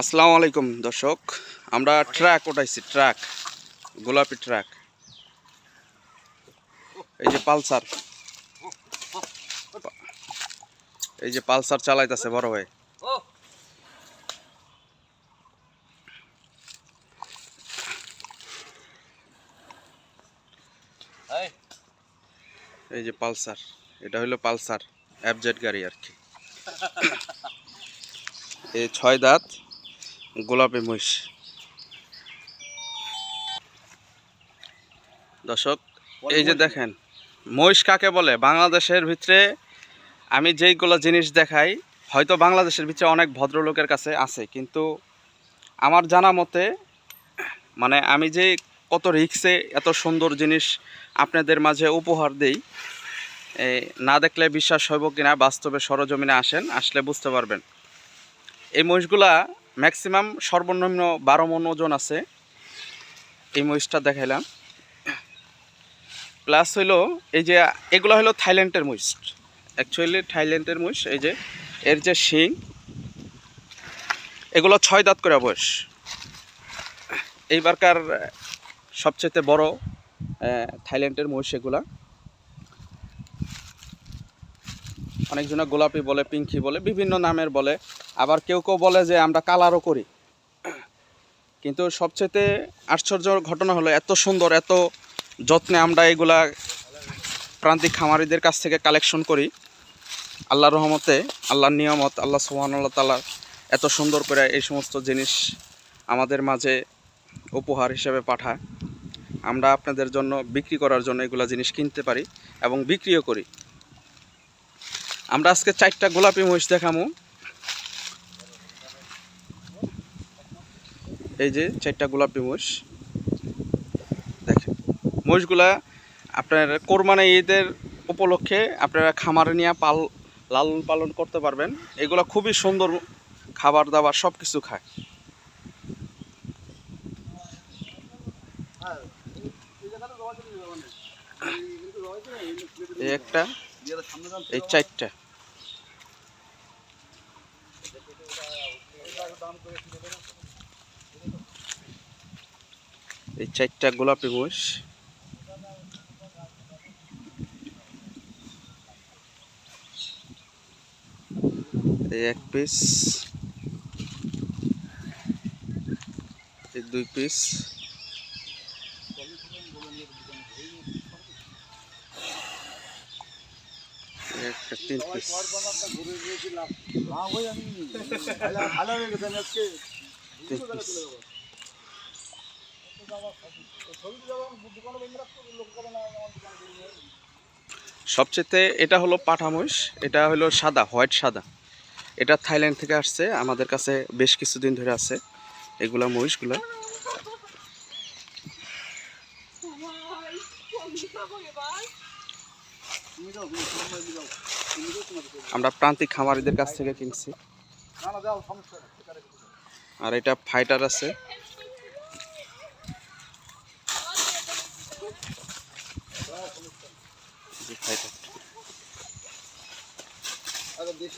আসসালামু আলাইকুম, দর্শক। আমরা ট্রাক ওঠাইছি ট্রাক, গোলাপি ট্রাক। এই যে পালসার। এই যে পালসার চালাইতেছে বড় ভাই। এই যে পালসার, এটা হলো পালসার, অ্যাবজেট গাড়ি আর কি। এই ছয় দাঁত। গোলাপি মহিষ। দর্শক এই যে দেখেন মহিষ কাকে বলে? বাংলাদেশের ভিতরে আমি যেইগুলো জিনিস দেখাই হয়তো বাংলাদেশের ভিতরে অনেক ভদ্রলোকের কাছে আছে কিন্তু আমার জানা মতে মানে আমি যে কত রিক্সে এত সুন্দর জিনিস আপনাদের মাঝে উপহার দেই না দেখলে বিশ্বাস হইব কিনা বাস্তবে সরজমিনে আসেন আসলে বুঝতে পারবেন। এই মহিষগুলা ম্যাক্সিমাম সর্বনিম্ন বারো মন ওজন আছে। এই মহিষটা দেখাইলাম। প্লাস হইল এই যে, এগুলো হলো থাইল্যান্ডের মহিষ। অ্যাকচুয়ালি থাইল্যান্ডের মহিষ, এই যে, এর যে শিং, এগুলো ছয় দাঁত করে বয়স। এইবারকার সবচেয়ে বড় থাইল্যান্ডের মহিষ এগুলা। অনেকজনে গোলাপি বলে, পিঙ্কি বলে, বিভিন্ন নামের বলে। আবার কেউ কেউ বলে যে আমরা কালারও করি। কিন্তু সবচেয়ে আশ্চর্য ঘটনা হলো এত সুন্দর, এত যত্নে আমরা এগুলা প্রান্তিক খামারিদের কাছ থেকে কালেকশন করি। আল্লাহর রহমতে, আল্লাহর নিয়ামত, আল্লাহ সুহান আল্লাহ তালা এত সুন্দর করে এই সমস্ত জিনিস আমাদের মাঝে উপহার হিসেবে পাঠায়। আমরা আপনাদের জন্য বিক্রি করার জন্য এগুলা জিনিস কিনতে পারি এবং বিক্রিও করি। আমরা আজকে চারটা গোলাপি মহিষ দেখামো। এই যে চারটা গোলাপি মহিষ। দেখেন, মহিষগুলা আপনার কোরবানি ঈদের উপলক্ষে আপনারা খামারে নিয়ে পাল, লালন পালন করতে পারবেন। এগুলো খুবই সুন্দর খাবার দাবার সব কিছু খায় একটা, এই চারটা। এই চারটা গোলাপি মহিষ এই এক পিস এই দুই পিস একটা তিন পিস তিন পিস সবচেয়ে এটা হলো পাঠা মহিষ এটা হলো সাদা হোয়াইট সাদা এটা থাইল্যান্ড থেকে আসছে আমাদের কাছে বেশ কিছুদিন ধরে আছে এগুলা মহিষগুলা আমরা প্রান্তিক খামারিদের কাছ থেকে কিনছি। আর এটা ফাইটার আছে। ফাইটার